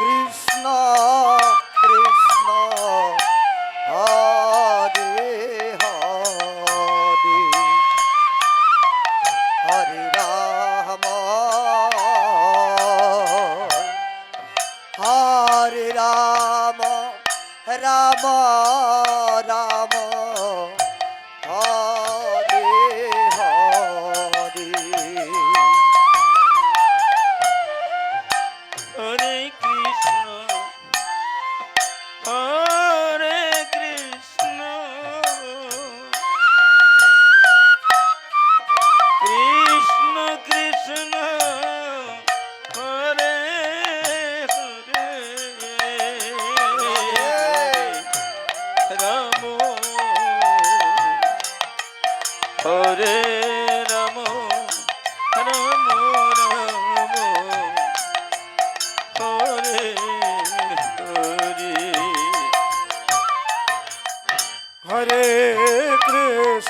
Krishna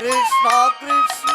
Krishna Krishna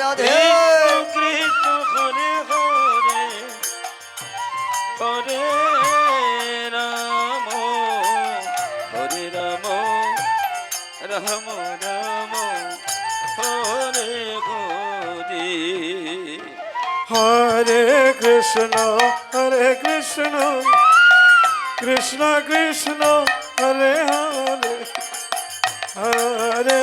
Radhe Krishna Krishna Hare Hare Hare Ram Hare Ram Ram Ram Hare Hare Hare Krishna, Hare Krishna, Krishna Krishna, Hare Hare, Hare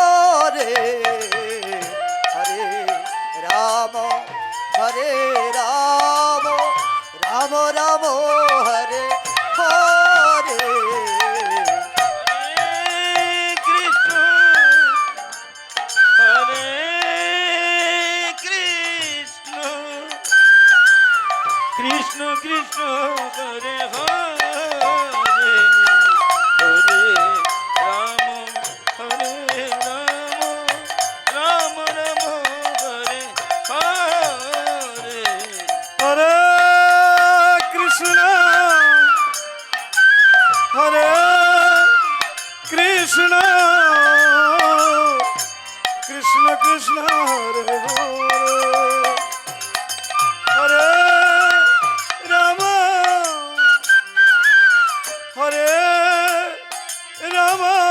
Hare Hare Rama,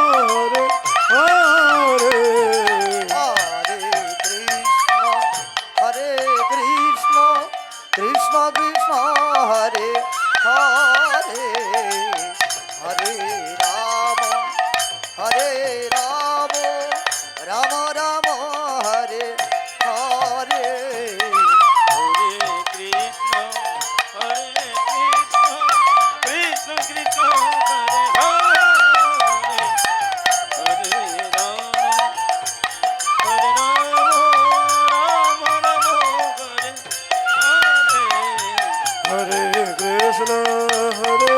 Krishna Hare